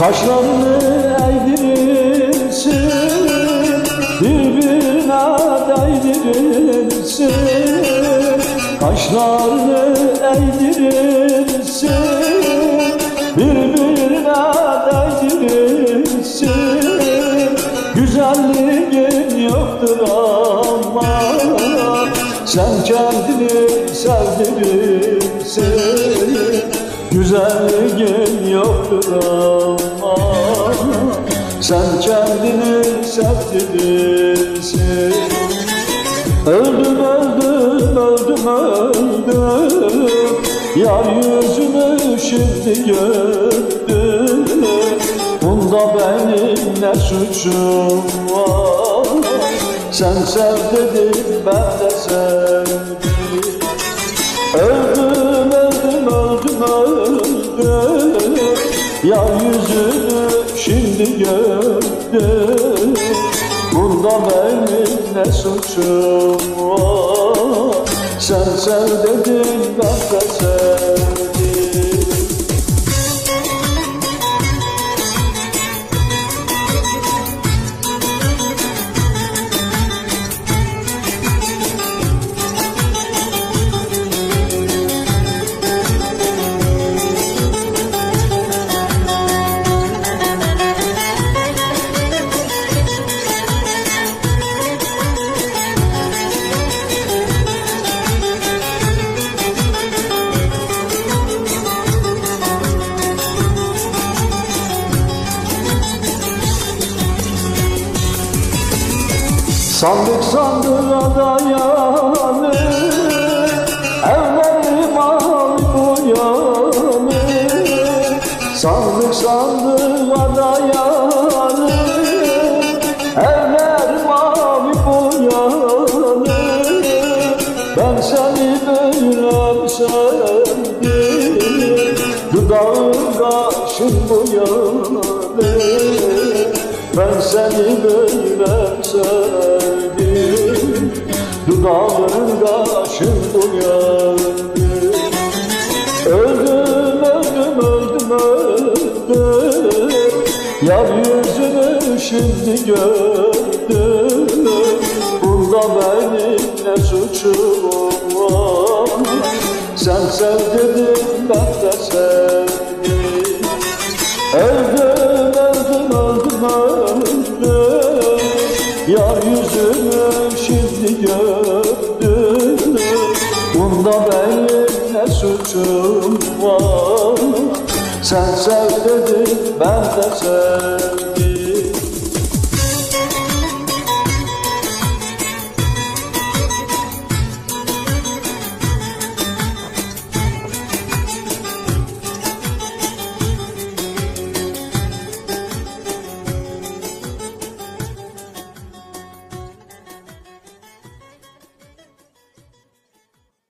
Kaşlarını eğdirirsin Birbirine değdirirsin. Kaşlarını eğdirirsin Birbirine değdirirsin. Güzelliğin yoktur ama Sen kendini sevdirirsin Güzelliğin yoktur ama Sen kendini sevdirirsin Öldüm öldüm öldüm öldüm. Yar yüzünü şimdi gördüm. Bunda benim ne suçum var? Sen sev dedin ben de sevdim Yar yüzünü şimdi gördüm Bunda benim ne suçum var? Sen sev dedin Sandık sandığa dayanır Evleri mavi boyanır Sandık sandığa dayanır Evler mavi boyanır Ben seni böyle sevdim Dudağın kaşın boyanır ben seni böyle sevdim. Dudağın kaşın boyandı Öldüm öldüm öldüm öldüm. Yar yüzünü şimdi gördüm. Bunda benim ne suçum var? Sen sev Yar yüzünü şimdi gördüm Bunda benim ne suçum var? Sen sev dedin ben de sevdim